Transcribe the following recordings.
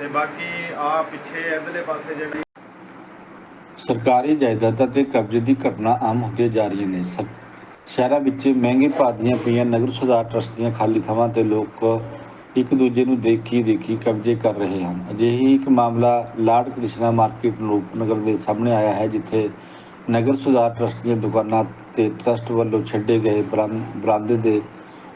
ਤੇ ਬਾਕੀ ਆ ਪਿੱਛੇ ਇਧਰਲੇ ਪਾਸੇ ਜਿਹੜੀ ਸਰਕਾਰੀ ਜਾਇਦਾਦਾਂ ਤੇ ਕਬਜ਼ੇ ਦੀ ਘਟਨਾ ਆਮ ਹੁੰਦੀਆਂ ਜਾ ਰਹੀਆਂ ਨੇ। ਸ਼ਹਿਰਾਂ ਵਿੱਚ ਮਹਿੰਗੇ ਭਾਅ ਦੀਆਂ ਪਈਆਂ ਨਗਰ ਸੁਧਾਰ ਟਰਸਟ ਦੀਆਂ ਖਾਲੀ ਥਾਵਾਂ ਤੇ ਲੋਕ ਇੱਕ ਦੂਜੇ ਨੂੰ ਦੇਖੀ ਦੇਖੀ ਕਬਜ਼ੇ ਕਰ ਰਹੇ ਹਨ। ਅਜਿਹੀ ਇੱਕ ਮਾਮਲਾ ਲਾਡ ਕ੍ਰਿਸ਼ਨਾ ਮਾਰਕੀਟ ਰੂਪਨਗਰ ਦੇ ਸਾਹਮਣੇ ਆਇਆ ਹੈ, ਜਿੱਥੇ ਨਗਰ ਸੁਧਾਰ ਟਰਸਟ ਦੀਆਂ ਦੁਕਾਨਾਂ ਤੇ ਟਰਸਟ ਵੱਲੋਂ ਛੱਡੇ ਗਏ ਬਰਾਂ- ਬਰਾਂਦੇ ਦੇ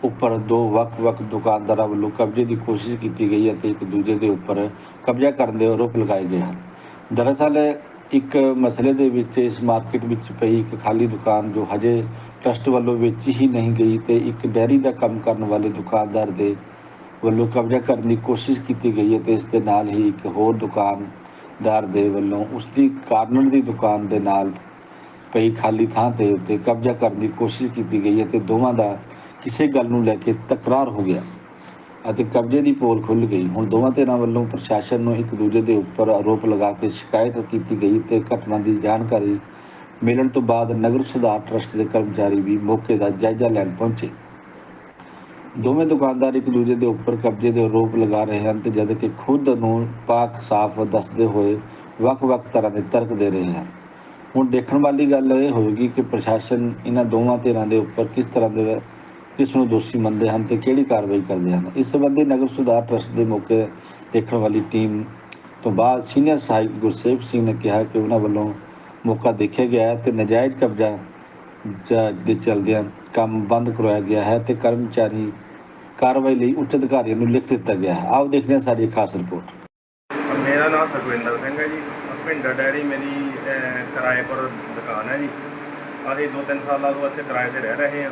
ਉੱਪਰ ਦੋ ਵੱਖ-ਵੱਖ ਦੁਕਾਨਦਾਰਾਂ ਵੱਲੋਂ ਕਬਜ਼ੇ ਦੀ ਕੋਸ਼ਿਸ਼ ਕੀਤੀ ਗਈ ਅਤੇ ਇੱਕ ਦੂਜੇ ਦੇ ਉੱਪਰ ਕਬਜ਼ਾ ਕਰਨ ਦੇ ਆਰੋਪ ਲਗਾਏ ਗਏ ਹਨ। ਦਰਅਸਲ, ਇੱਕ ਮਸਲੇ ਦੇ ਵਿੱਚ ਇਸ ਮਾਰਕੀਟ ਵਿੱਚ ਪਈ ਇੱਕ ਖਾਲੀ ਦੁਕਾਨ ਜੋ ਹਜੇ ਟਰਸਟ ਵੱਲੋਂ ਵਿੱਚ ਹੀ ਨਹੀਂ ਗਈ ਤੇ ਇੱਕ ਡੈਰੀ ਦਾ ਕੰਮ ਕਰਨ ਵਾਲੇ ਦੁਕਾਨਦਾਰ ਦੇ ਵੱਲੋਂ ਕਬਜ਼ਾ ਕਰਨ ਦੀ ਕੋਸ਼ਿਸ਼ ਕੀਤੀ ਗਈ ਹੈ ਤੇ ਇਸ ਦੇ ਨਾਲ ਹੀ ਇੱਕ ਹੋਰ ਦੁਕਾਨਦਾਰ ਦੇ ਵੱਲੋਂ ਉਸ ਦੀ ਕਾਰਨਰ ਦੀ ਦੁਕਾਨ ਦੇ ਨਾਲ ਪਈ ਖਾਲੀ ਥਾਂ ਤੇ ਉੱਤੇ ਕਬਜ਼ਾ ਕਰਨ ਦੀ ਕੋਸ਼ਿਸ਼ ਕੀਤੀ ਗਈ ਹੈ ਤੇ ਦੋਵਾਂ ਦਾ ਕਿਸੇ ਗੱਲ ਨੂੰ ਲੈ ਕੇ ਤਕਰਾਰ ਹੋ ਗਿਆ ਅਤੇ ਕਬਜ਼ੇ ਦੀ ਪੋਲ ਖੁੱਲ ਗਈ। ਹੁਣ ਦੋਵਾਂ ਧਿਰਾਂ ਵੱਲੋਂ ਪ੍ਰਸ਼ਾਸਨ ਨੂੰ ਇੱਕ ਦੂਜੇ ਦੇ ਉੱਪਰ ਆਰੋਪ ਲਗਾ ਕੇ ਸ਼ਿਕਾਇਤ ਕੀਤੀ ਗਈ ਤੇ ਘਟਨਾ ਦੀ ਜਾਣਕਾਰੀ ਮਿਲਣ ਤੋਂ ਬਾਅਦ ਨਗਰ ਸੁਧਾਰ ਟਰਸਟ ਦੇ ਕਰਮਚਾਰੀ ਵੀ ਮੌਕੇ ਦਾ ਜਾਇਜ਼ਾ ਲੈਣ ਪਹੁੰਚੇ। ਦੋਵੇਂ ਦੁਕਾਨਦਾਰ ਇੱਕ ਦੂਜੇ ਦੇ ਉੱਪਰ ਕਬਜ਼ੇ ਦੇ ਆਰੋਪ ਲਗਾ ਰਹੇ ਹਨ ਤੇ ਜਦ ਕਿ ਖੁਦ ਨੂੰ ਪਾਕ ਸਾਫ਼ ਦੱਸਦੇ ਹੋਏ ਵੱਖ-ਵੱਖ ਤਰ੍ਹਾਂ ਦੇ ਤਰਕ ਦੇ ਰਹੇ ਹਨ। ਹੁਣ ਦੇਖਣ ਵਾਲੀ ਗੱਲ ਇਹ ਹੋਵੇਗੀ ਕਿ ਪ੍ਰਸ਼ਾਸਨ ਇਹਨਾਂ ਦੋਵਾਂ ਧਿਰਾਂ ਦੇ ਉੱਪਰ ਕਿਸ ਤਰ੍ਹਾਂ ਦੇ ਕਿਸ ਨੂੰ ਦੋਸ਼ੀ ਮੰਨਦੇ ਹਨ ਤੇ ਕਿਹੜੀ ਕਾਰਵਾਈ ਕਰਦੇ ਹਨ। ਇਸ ਸੰਬੰਧੀ ਨਗਰ ਸੁਧਾਰ ਟਰਸਟ ਦੇ ਮੌਕੇ ਦੇਖਣ ਵਾਲੀ ਟੀਮ ਤੋਂ ਬਾਅਦ ਸੀਨੀਅਰ ਸਹਾਇਕ ਗੁਰਸੇਵ ਸਿੰਘ ਨੇ ਕਿਹਾ ਕਿ ਉਹਨਾਂ ਵੱਲੋਂ ਮੌਕਾ ਦੇਖਿਆ ਗਿਆ ਤੇ ਨਜਾਇਜ਼ ਕਬਜ਼ਾ ਦੇ ਚਲਦਿਆਂ ਕੰਮ ਬੰਦ ਕਰਵਾਇਆ ਗਿਆ ਹੈ ਤੇ ਕਰਮਚਾਰੀ ਕਾਰਵਾਈ ਲਈ ਉੱਚ ਅਧਿਕਾਰੀਆਂ ਨੂੰ ਲਿਖ ਦਿੱਤਾ ਗਿਆ ਹੈ। ਆਓ ਦੇਖਦੇ ਹਾਂ ਸਾਡੀ ਖਾਸ ਰਿਪੋਰਟ। ਮੇਰਾ ਨਾਮ ਸੁਖਵਿੰਦਰ ਸਿੰਘ ਹੈ ਜੀ। ਭਿੰਡਾ ਡੈਰੀ ਮੇਰੀ ਕਿਰਾਏ ਪਰ ਦੁਕਾਨ ਹੈ ਜੀ। ਅਸੀਂ ਦੋ ਤਿੰਨ ਸਾਲਾਂ ਤੋਂ ਇੱਥੇ ਕਿਰਾਏ ਤੇ ਰਹਿ ਰਹੇ ਹਾਂ।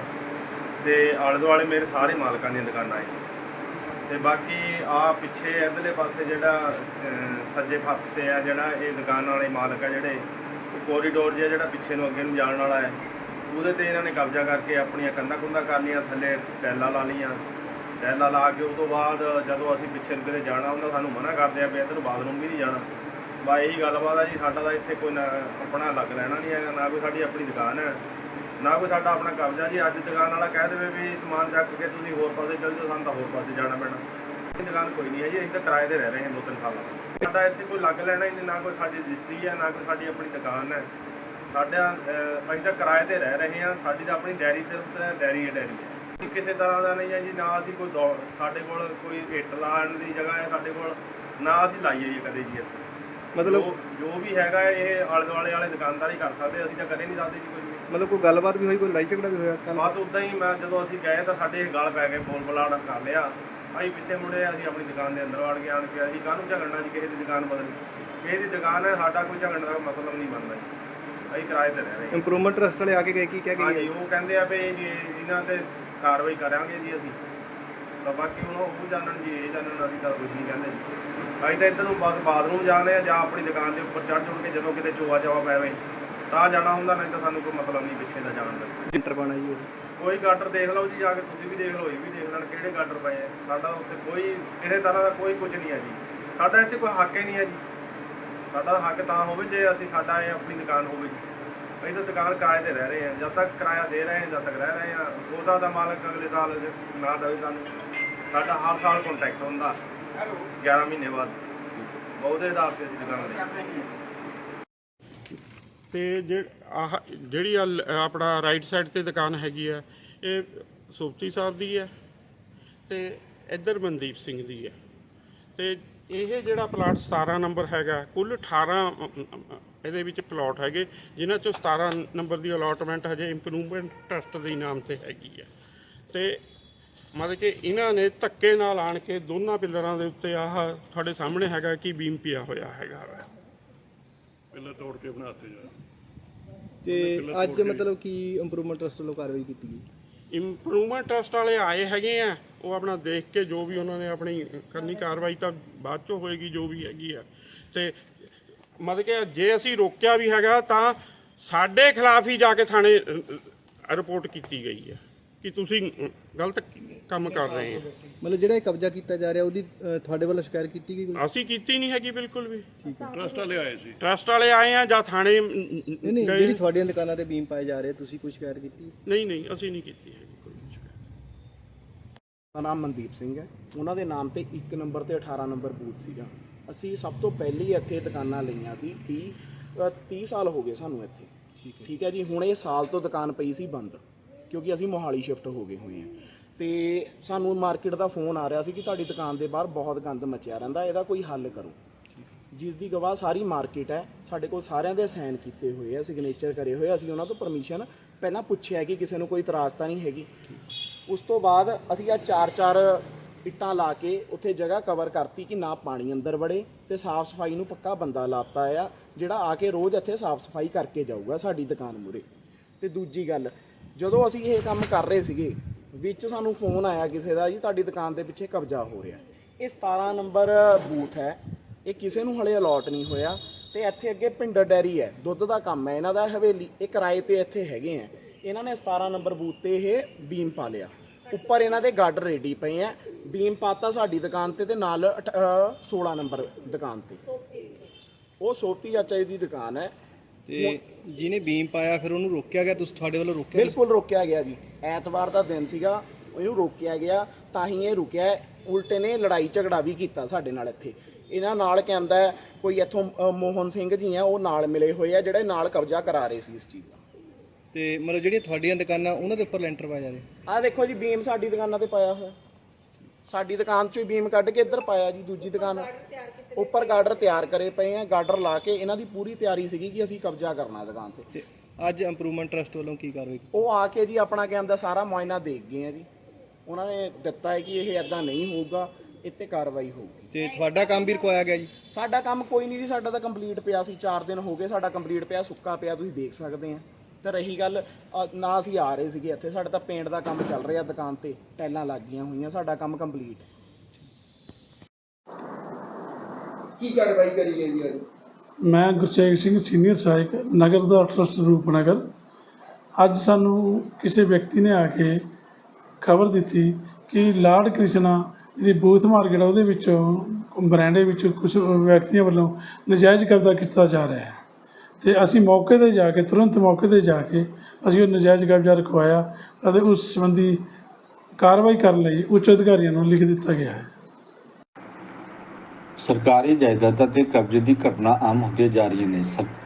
ਤੇ ਆਲੇ ਦੁਆਲੇ ਮੇਰੇ ਸਾਰੇ ਮਾਲਕਾਂ ਦੀਆਂ ਦੁਕਾਨਾਂ ਹੈ ਤੇ ਬਾਕੀ ਆ ਪਿੱਛੇ ਇਧਰਲੇ ਪਾਸੇ ਜਿਹੜਾ ਸੱਜੇ ਪਾਸੇ ਆ ਜਿਹੜਾ ਇਹ ਦੁਕਾਨ ਵਾਲੇ ਮਾਲਕ ਆ ਜਿਹੜੇ ਕੋਰੀਡੋਰ ਜਿਹਾ ਜਿਹੜਾ ਪਿੱਛੇ ਨੂੰ ਅੱਗੇ ਨੂੰ ਜਾਣ ਵਾਲਾ ਹੈ, ਉਹਦੇ ਤੇ ਇਹਨਾਂ ਨੇ ਕਬਜ਼ਾ ਕਰਕੇ ਆਪਣੀਆਂ ਕੰਧਾਂ ਕੁੰਧਾਂ ਕਰ ਲਈਆਂ, ਥੱਲੇ ਟੈਲਾਂ ਲਾ ਲਈਆਂ। ਟੈਲਾਂ ਲਾ ਕੇ ਉਸ ਤੋਂ ਬਾਅਦ ਜਦੋਂ ਅਸੀਂ ਪਿੱਛੇ ਨੂੰ ਕਿਤੇ ਜਾਣਾ ਹੁੰਦਾ ਸਾਨੂੰ ਮਨਾ ਕਰਦੇ ਆ ਵੀ ਇੱਧਰ ਬਾਥਰੂਮ ਵੀ ਨਹੀਂ ਜਾਣਾ। ਬਾ ਇਹੀ ਗੱਲਬਾਤ ਆ ਜੀ, ਸਾਡਾ ਤਾਂ ਇੱਥੇ ਕੋਈ ਨਾ, ਆਪਣਾ ਲੱਗ ਲੈਣਾ ਨਹੀਂ ਹੈਗਾ, ਨਾ ਕੋਈ ਸਾਡੀ ਆਪਣੀ ਦੁਕਾਨ ਹੈ। ਨਾ ਕੋਈ ਸਾਡਾ ਆਪਣਾ ਕਬਜ਼ਾ ਜੀ ਅੱਜ ਦੁਕਾਨ ਵਾਲਾ ਕਹਿ ਦੇਵੇ ਵੀ ਸਮਾਨ ਚੱਕ ਕੇ ਤੁਸੀਂ ਹੋਰ ਪਾਸੇ ਚੱਲ ਜਾਓ ਸਾਨੂੰ ਤਾਂ ਹੋਰ ਪਾਸੇ ਜਾਣਾ ਪੈਣਾ। ਇਹ ਦੁਕਾਨ ਕੋਈ ਨਹੀਂ ਹੈ ਜੀ ਅਸੀਂ ਤਾਂ ਕਿਰਾਏ ਤੇ ਰਹਿ ਰਹੇ ਹਾਂ ਦੋ ਤਿੰਨ ਸਾਲਾਂ ਤੋਂ। ਸਾਡਾ ਇੱਥੇ ਕੋਈ ਲੱਗ ਲੈਣਾ ਹੀ ਨਹੀਂ ਨਾ ਕੋਈ ਸਾਡੀ ਰਜਿਸਟਰੀ ਹੈ ਨਾ ਕੋਈ ਸਾਡੀ ਆਪਣੀ ਦੁਕਾਨ ਹੈ। ਸਾਡਾ ਅਸੀਂ ਤਾਂ ਕਿਰਾਏ ਤੇ ਰਹਿ ਰਹੇ ਹਾਂ ਸਾਡੀ ਤਾਂ ਆਪਣੀ ਡੈਰੀ ਸਿਰਫ ਤਾਂ ਡੈਰੀ ਹੈ ਡੈਰੀ ਹੈ। ਕਿਸੇ ਤਰ੍ਹਾਂ ਦਾ ਨਹੀਂ ਹੈ ਜੀ ਨਾ ਅਸੀਂ ਕੋਈ ਸਾਡੇ ਕੋਲ ਕੋਈ ਇੱਟ ਲਾਉਣ ਦੀ ਜਗ੍ਹਾ ਹੈ ਸਾਡੇ ਕੋਲ ਨਾ ਅਸੀਂ ਲਾਈਏ ਜੀ ਕਦੇ ਜੀ ਇੱਥੇ। ਮਤਲਬ ਜੋ- ਵੀ ਹੈਗਾ ਇਹ ਆਲੇ ਦੁਆਲੇ ਵਾਲੇ ਦੁਕਾਨਦਾਰ ਹੀ ਕਰ ਸਕਦੇ ਅਸੀਂ ਤਾਂ ਕਦੇ ਨਹੀਂ ਸਕਦੇ ਜੀ ਕੋਈ ਮਤਲਬ ਕੋਈ ਗੱਲਬਾਤ ਵੀ ਹੋਈ ਕੋਈ ਲੜਾਈ ਝਗੜਾ ਵੀ ਹੋਇਆ? ਕੱਲ ਬਸ ਉਦਾਂ ਹੀ ਮੈਂ ਜਦੋਂ ਅਸੀਂ ਗਏ ਤਾਂ ਸਾਡੇ ਗਲ ਪੈ ਗਏ ਬੋਲ ਬਲਾੜ ਕਰ ਲਿਆ। ਅਸੀਂ ਪਿੱਛੇ ਮੁੜੇ ਅਸੀਂ ਆਪਣੀ ਦੁਕਾਨ ਦੇ ਅੰਦਰ ਵੜ ਕੇ ਆਣ ਕੇ ਅਸੀਂ ਕਾਹਨੂੰ ਝਗੜਨਾ ਜੀ ਕਿਸੇ ਦੀ ਦੁਕਾਨ ਬਦਲ ਕਿਸੇ ਦੀ ਦੁਕਾਨ ਹੈ ਸਾਡਾ ਕੋਈ ਝਗੜਨ ਦਾ ਮਸਲਾ ਨਹੀਂ ਬਣਦਾ ਜੀ। ਅਸੀਂ ਕਿਰਾਏ ਤੇ ਰਹਿ ਰਹੇ ਹਾਂ। ਇੰਪਰੂਵਮੈਂਟ ਟਰਸਟ ਵਾਲੇ ਆ ਕੇ ਗਏ ਕੀ ਕਹਿ ਕੇ ਹਾਂਜੀ ਗਏ? ਉਹ ਕਹਿੰਦੇ ਆ ਵੀ ਜੀ ਇਹਨਾਂ ਤੇ ਕਾਰਵਾਈ ਕਰਾਂਗੇ ਜੀ ਅਸੀਂ। ਤਾਂ ਬਾਕੀ ਹੁਣ ਉਹ ਜਾਣਨ ਜੀ ਇਹ ਜਾਣਨ ਅਸੀਂ ਤਾਂ ਕੁਝ ਨਹੀਂ ਕਹਿੰਦੇ ਜੀ। ਅਸੀਂ ਤਾਂ ਇੱਧਰ ਨੂੰ ਬਸ ਬਾਥਰੂਮ ਜਾਣੇ ਆ ਜਾਂ ਆਪਣੀ ਦੁਕਾਨ ਦੇ ਉੱਪਰ ਚੜ੍ਹ ਚੁੜ ਕੇ ਜਦੋਂ ਕਿਤੇ ਚੋਆ ਚਾਵਾ ਪੈਵੇ ਤਾਂ ਜਾਣਾ ਹੁੰਦਾ ਨਹੀਂ ਤਾਂ ਸਾਨੂੰ ਕੋਈ ਮਤਲਬ ਨਹੀਂ ਪਿੱਛੇ ਦਾ ਜਾਣ ਦਾ। ਇੰਟਰ ਪਾਣਾ ਜੀ ਉਹ। ਕੋਈ ਗਾਡਰ ਦੇਖ ਲਓ ਜੀ ਜਾ ਕੇ ਤੁਸੀਂ ਵੀ ਦੇਖ ਲਓ ਇਹ ਵੀ ਦੇਖ ਲੈਣ ਕਿਹੜੇ ਗਾਡਰ ਪਏ ਆ। ਸਾਡਾ ਉੱਥੇ ਕੋਈ ਕਿਸੇ ਤਰ੍ਹਾਂ ਦਾ ਕੋਈ ਕੁਝ ਨਹੀਂ ਹੈ ਜੀ। ਸਾਡਾ ਇੱਥੇ ਕੋਈ ਹੱਕ ਹੀ ਨਹੀਂ ਹੈ ਜੀ। ਸਾਡਾ ਹੱਕ ਤਾਂ ਹੋਵੇ ਜੇ ਅਸੀਂ ਸਾਡਾ ਇਹ ਆਪਣੀ ਦੁਕਾਨ ਹੋਵੇ ਜੀ। ਅਸੀਂ ਤਾਂ ਦੁਕਾਨ ਕਿਰਾਏ ਤੇ ਰਹਿ ਰਹੇ ਹਾਂ ਜਦ ਤੱਕ ਕਿਰਾਇਆ ਦੇ ਰਹੇ ਹਾਂ ਜਦ ਤੱਕ ਰਹਿ ਰਹੇ ਹਾਂ ਹੋ ਸਕਦਾ ਮਾਲਕ ਅਗਲੇ ਸਾਲ ਨਾ ਦੇਵੇ ਸਾਨੂੰ। ਸਾਡਾ ਹਰ ਸਾਲ ਕੰਟੈਕਟ ਹੁੰਦਾ। 11 ਮਹੀਨੇ ਬਾਅਦ। ਉਹਦੇ ਆਧਾਰ ਤੇ ਅਸੀਂ ਦੁਕਾਨ ਲਈ ਤੇ ਜੇ ਆਹ ਜਿਹੜੀ ਆ ਲ- ਆਪਣਾ ਰਾਈਟ ਸਾਈਡ ਤੇ ਦੁਕਾਨ ਹੈਗੀ ਆ ਇਹ ਸੁਪਤੀ ਸਾਹਿਬ ਦੀ ਹੈ ਤੇ ਇੱਧਰ ਮਨਦੀਪ ਸਿੰਘ ਦੀ ਹੈ ਤੇ ਇਹ ਜਿਹੜਾ ਪਲਾਟ 17 ਨੰਬਰ ਹੈਗਾ ਕੁੱਲ 18 ਅਮ, ਅਮ, ਇਹਦੇ ਵਿੱਚ ਪਲਾਟ ਹੈਗੇ ਜਿਨ੍ਹਾਂ ਚੋਂ 17 ਨੰਬਰ ਦੀ ਅਲਾਟਮੈਂਟ ਹਜੇ ਇੰਪਰੂਵਮੈਂਟ ਟਰਸਟ ਦੇ ਨਾਮ ਤੇ ਹੈਗੀ ਹੈ ਤੇ ਮਤਲਬ ਕਿ ਇਹਨਾਂ ਨੇ ਧੱਕੇ ਨਾਲ ਆਣ ਕੇ ਦੋਨਾਂ ਪਿੱਲਰਾਂ ਦੇ ਉੱਤੇ ਆਹ ਤੁਹਾਡੇ ਸਾਹਮਣੇ ਹੈਗਾ ਕਿ ਬੀਮ ਪਿਆ ਹੋਇਆ ਹੈਗਾ ਵਾ। ਪਹਿਲਾਂ ਤੋੜ ਕੇ ਬਣਾਤੇ ਜਾ ਤੇ ਅੱਜ ਮਤਲਬ ਕੀ ਇੰਪਰੂਵਮੈਂਟ ਟਰਸਟ ਵੱਲੋਂ ਕਾਰਵਾਈ ਕੀਤੀ ਗਈ? ਇੰਪਰੂਵਮੈਂਟ ਟਰਸਟ ਵਾਲੇ ਆਏ ਹੈਗੇ ਆ ਉਹ ਆਪਣਾ ਦੇਖ ਕੇ ਜੋ ਵੀ ਉਹਨਾਂ ਨੇ ਆਪਣੀ ਕਰਨੀ ਕਾਰਵਾਈ ਤਾਂ ਬਾਅਦ ਚੋਂ ਹੋਏਗੀ ਜੋ ਵੀ ਹੈਗੀ ਆ। ਤੇ ਮਤਲਬ ਕਿ ਜੇ ਅਸੀਂ ਰੋਕਿਆ ਵੀ ਹੈਗਾ ਤਾਂ ਸਾਡੇ ਖਿਲਾਫ ਹੀ ਜਾ ਕੇ ਥਾਣੇ ਰਿਪੋਰਟ ਕੀਤੀ ਗਈ ਹੈ ਕਿ ਤੁਸੀਂ ਗਲਤ ਕੰਮ ਕਰ ਰਹੇ ਹੋ। ਮਤਲਬ ਜਿਹੜਾ ਇਹ ਕਬਜ਼ਾ ਕੀਤਾ ਜਾ ਰਿਹਾ ਉਹਦੀ ਅ, ਤੁਹਾਡੇ ਵੱਲੋਂ ਸ਼ਿਕਾਇਤ ਕੀਤੀ ਗਈ ਕੋਈ? ਅਸੀਂ ਕੀਤੀ ਨਹੀਂ ਹੈਗੀ ਬਿਲਕੁਲ ਵੀ। ਟਰਸਟ ਵਾਲੇ ਆਏ ਸੀ। ਟਰਸਟ ਵਾਲੇ ਆਏ ਆ ਜਾਂ ਥਾਣੇ ਨਹੀਂ ਨਹੀਂ ਗਏ। ਜਿਹੜੀ ਤੁਹਾਡੀਆਂ ਦੁਕਾਨਾਂ ਤੇ ਬੀਮ ਪਾਏ ਜਾ ਰਹੇ ਤੁਸੀਂ ਕੋਈ ਸ਼ਿਕਾਇਤ ਕੀਤੀ? ਨਹੀਂ ਨਹੀਂ ਅਸੀਂ ਨਹੀਂ ਕੀਤੀ ਹੈਗੀ ਦਾ ਨਾਮ ਮਨਦੀਪ ਸਿੰਘ ਹੈ। ਉਹਨਾਂ ਦੇ ਨਾਮ ਤੇ 1 ਨੰਬਰ ਤੇ 18 ਨੰਬਰ ਬੂਥ ਸੀਗਾ। ਅਸੀਂ ਸਭ ਤੋਂ ਪਹਿਲੀ ਇੱਥੇ ਦੁਕਾਨਾਂ ਲਈਆਂ ਸੀ 30 ਅ, 30 ਸਾਲ ਹੋ ਗਏ ਸਾਨੂੰ ਇੱਥੇ। ਠੀਕ ਹੈ ਜੀ ਹੁਣ ਇਹ ਸਾਲ ਤੋਂ ਦੁਕਾਨ ਪਈ ਸੀ ਬੰਦ। ਕਿਉਂਕਿ ਅਸੀਂ ਮੋਹਾਲੀ ਸ਼ਿਫਟ ਹੋ ਗਏ ਹੋਏ ਹਾਂ। ਤੇ ਸਾਨੂੰ ਮਾਰਕੀਟ ਦਾ ਫੋਨ ਆ ਰਿਹਾ ਸੀ ਕਿ ਤੁਹਾਡੀ ਦੁਕਾਨ ਦੇ ਬਾਹਰ ਬਹੁਤ ਗੰਦ ਮਚਿਆ ਰਹਿੰਦਾ, ਇਹਦਾ ਕੋਈ ਹੱਲ ਕਰੋ। ਜਿਸ ਦੀ ਗਵਾਹ ਸਾਰੀ ਮਾਰਕੀਟ ਹੈ, ਸਾਡੇ ਕੋਲ ਸਾਰਿਆਂ ਦੇ ਸਾਈਨ ਕੀਤੇ ਹੋਏ ਆ ਸਿਗਨੇਚਰ ਕਰੇ ਹੋਏ ਆ। ਅਸੀਂ ਉਹਨਾਂ ਤੋਂ ਪਰਮਿਸ਼ਨ ਪਹਿਲਾਂ ਪੁੱਛਿਆ ਕਿ ਕਿਸੇ ਨੂੰ ਕੋਈ ਇਤਰਾਜ਼ ਤਾਂ ਨਹੀਂ ਹੈਗੀ। ਉਸ ਤੋਂ ਬਾਅਦ ਅਸੀਂ ਆ ਚਾਰ ਚਾਰ ਇੱਟਾਂ ਲਾ ਕੇ ਉੱਥੇ ਜਗ੍ਹਾ ਕਵਰ ਕਰਤੀ ਕਿ ਨਾ ਪਾਣੀ ਅੰਦਰ ਵੜੇ ਤੇ ਸਾਫ਼ ਸਫ਼ਾਈ ਨੂੰ ਪੱਕਾ ਬੰਦਾ ਲਾਤਾ ਆ, ਜਿਹੜਾ ਆ ਕੇ ਰੋਜ਼ ਇੱਥੇ ਸਾਫ਼ ਸਫ਼ਾਈ ਕਰਕੇ ਜਾਊਗਾ ਸਾਡੀ ਦੁਕਾਨ ਮੂਰੇ ਤੇ ਦੂਜੀ ਗੱਲ ਜਦੋਂ ਅਸੀਂ ਇਹ ਕੰਮ ਕਰ ਰਹੇ ਸੀਗੇ, ਵਿੱਚ ਸਾਨੂੰ ਫੋਨ ਆਇਆ ਕਿਸੇ ਦਾ ਜੀ, ਤੁਹਾਡੀ ਦੁਕਾਨ ਦੇ ਪਿੱਛੇ ਕਬਜ਼ਾ ਹੋ ਰਿਹਾ ਇਹ 17 ਨੰਬਰ ਬੂਥ ਹੈ। ਇਹ ਕਿਸੇ ਨੂੰ ਹਲੇ ਅਲਾਟ ਨਹੀਂ ਹੋਇਆ ਤੇ ਇੱਥੇ ਅੱਗੇ ਪਿੰਡ ਡੈਰੀ ਹੈ। ਦੁੱਧ ਦਾ ਕੰਮ ਹੈ। ਇਹਨਾਂ ਦਾ ਹਵੇਲੀ, ਇਹ ਕਿਰਾਏ ਤੇ ਇੱਥੇ ਹੈਗੇ ਆ ਇਹਨਾਂ ਨੇ 17 ਨੰਬਰ ਬੂਥ ਤੇ ਇਹ ਬੀਮ ਪਾ ਲਿਆ। ਉੱਪਰ ਇਹਨਾਂ ਦੇ ਗੱਡ ਰੈਡੀ ਪਏ ਆ ਬੀਮ ਪਾਤਾ ਸਾਡੀ ਦੁਕਾਨ ਤੇ ਤੇ ਨਾਲ, ਅਠ- ਅਹ 16 ਨੰਬਰ ਦੁਕਾਨ ਤੇ। ਉਹ ਸੋਪੀ ਚਾਚਾ ਜੀ ਦੀ ਦੁਕਾਨ ਹੈ। ਤੇ ਜਿਹਨੇ ਬੀਮ ਪਾਇਆ ਫਿਰ ਉਹਨੂੰ ਰੋਕਿਆ ਗਿਆ? ਤੁਸੀਂ ਤੁਹਾਡੇ ਵੱਲੋਂ ਰੋਕਿਆ ਬਿਲਕੁਲ ਰੋਕਿਆ ਗਿਆ ਜੀ। ਐਤਵਾਰ ਦਾ ਦਿਨ ਸੀਗਾ ਇਹਨੂੰ ਰੋਕਿਆ ਗਿਆ ਤਾਂ ਹੀ ਇਹ ਰੁਕਿਆ। ਉਲਟੇ ਨੇ ਲੜਾਈ ਝਗੜਾ ਵੀ ਕੀਤਾ ਸਾਡੇ ਨਾਲ ਇੱਥੇ। ਇਹਨਾਂ ਨਾਲ ਕਹਿੰਦਾ ਕੋਈ ਇੱਥੋਂ ਮੋਹਨ ਸਿੰਘ ਜੀ ਆ ਉਹ ਨਾਲ ਮਿਲੇ ਹੋਏ ਆ ਜਿਹੜੇ ਨਾਲ ਕਬਜ਼ਾ ਕਰਾ ਰਹੇ ਸੀ ਇਸ ਚੀਜ਼ ਦਾ। ਤੇ ਮਤਲਬ ਜਿਹੜੀਆਂ ਤੁਹਾਡੀਆਂ ਦੁਕਾਨਾਂ ਉਹਨਾਂ ਦੇ ਉੱਪਰ ਲੈਂਟਰ ਪਾਇਆ ਜਾ ਰਿਹਾ? ਆਹ ਦੇਖੋ ਜੀ ਬੀਮ ਸਾਡੀ ਦੁਕਾਨਾਂ ਤੇ ਪਾਇਆ ਹੋਇਆ। ਸਾਡੀ ਦੁਕਾਨ ਚੋਂ ਹੀ ਬੀਮ ਕੱਢ ਕੇ ਇੱਧਰ ਪਾਇਆ ਜੀ ਦੂਜੀ ਦੁਕਾਨ। ਉੱਪਰ ਗਾਰਡਰ ਤਿਆਰ ਕਰੇ ਪਏ ਆ ਗਾਰਡਰ ਲਾ ਕੇ ਇਹਨਾਂ ਦੀ ਪੂਰੀ ਤਿਆਰੀ ਸੀਗੀ ਕਿ ਅਸੀਂ ਕਬਜ਼ਾ ਕਰਨਾ ਦੁਕਾਨ ਤੇ। ਅੱਜ ਇੰਪਰੂਵਮੈਂਟ ਟਰਸਟ ਵੱਲੋਂ ਕੀ ਕਾਰਵਾਈ? ਉਹ ਆ ਕੇ ਜੀ ਆਪਣਾ ਕਹਿਣ ਦਾ ਸਾਰਾ ਮੁਆਇਨਾ ਦੇਖ ਗਏ ਆ ਜੀ। ਉਹਨਾਂ ਨੇ ਦਿੱਤਾ ਹੈ ਕਿ ਇਹ ਐਦਾਂ ਨਹੀਂ ਹੋਊਗਾ ਇੱਥੇ ਕਾਰਵਾਈ ਹੋਊਗੀ। ਤੇ ਤੁਹਾਡਾ ਕੰਮ ਵੀ ਰੁਕਵਾਇਆ ਗਿਆ ਜੀ? ਸਾਡਾ ਕੰਮ ਕੋਈ ਨਹੀਂ ਜੀ ਸਾਡਾ ਤਾਂ ਕੰਪਲੀਟ ਪਿਆ ਸੀ 4 ਦਿਨ ਹੋ ਗਏ ਸਾਡਾ ਕੰਪਲੀਟ ਪਿਆ ਸੁੱਕਾ ਪਿਆ ਤੁਸੀਂ ਦੇਖ ਸਕਦੇ ਆ। ਤੇ ਰਹੀ ਗੱਲ ਅ, ਨਾ ਅਸੀਂ ਆ ਰਹੇ ਸੀਗੇ ਇੱਥੇ। ਸਾਡਾ ਤਾਂ ਪੇਂਟ ਦਾ ਕੰਮ ਚੱਲ ਰਿਹਾ ਦੁਕਾਨ ਤੇ। ਟੈਲਾਂ ਲੱਗ ਹੋਈਆਂ ਸਾਡਾ ਕੰਮ ਕੰਪਲੀਟ। ਕੀ ਕਾਰਵਾਈ ਕਰੀ ਗਈ ਜੀ ਅੱਜ? ਮੈਂ ਗੁਰਸੇਵਕ ਸਿੰਘ ਸੀਨੀਅਰ ਸਹਾਇਕ ਨਗਰ ਦਾ ਟਰਸਟ ਰੂਪਨਗਰ। ਅੱਜ ਸਾਨੂੰ ਕਿਸੇ ਵਿਅਕਤੀ ਨੇ ਆ ਕੇ ਖਬਰ ਦਿੱਤੀ ਕਿ ਲਾਰਡ ਕ੍ਰਿਸ਼ਨਾ ਜਿਹੜੀ ਬੂਥ ਮਾਰਕੀਟ ਆ ਉਹਦੇ ਵਿੱਚੋਂ ਬਰਾਂਡੇ ਵਿੱਚ ਕੁਝ ਵਿਅਕਤੀਆਂ ਵੱਲੋਂ ਨਜਾਇਜ਼ ਕਬਜ਼ਾ ਕੀਤਾ ਜਾ ਰਿਹਾ ਹੈ। ਤੇ ਅਸੀਂ ਮੌਕੇ ਤੇ ਜਾ ਕੇ, ਤੁਰੰਤ ਮੌਕੇ ਤੇ ਜਾ ਕੇ ਅਸੀਂ ਉਹ ਨਜਾਇਜ਼ ਕਬਜ਼ਾ ਰਖਵਾਇਆ ਅਤੇ ਉਸ ਸੰਬੰਧੀ ਕਾਰਵਾਈ ਕਰਨ ਲਈ ਉੱਚ ਅਧਿਕਾਰੀਆਂ ਨੂੰ ਲਿਖ ਦਿੱਤਾ ਗਿਆ ਹੈ। ਸਰਕਾਰੀ ਜਾਇਦਾਦਾਂ ਤੇ ਕਬਜ਼ੇ ਦੀ ਘਟਨਾ ਆਮ ਹੁੰਦੀਆਂ ਜਾ ਰਹੀਆਂ ਨੇ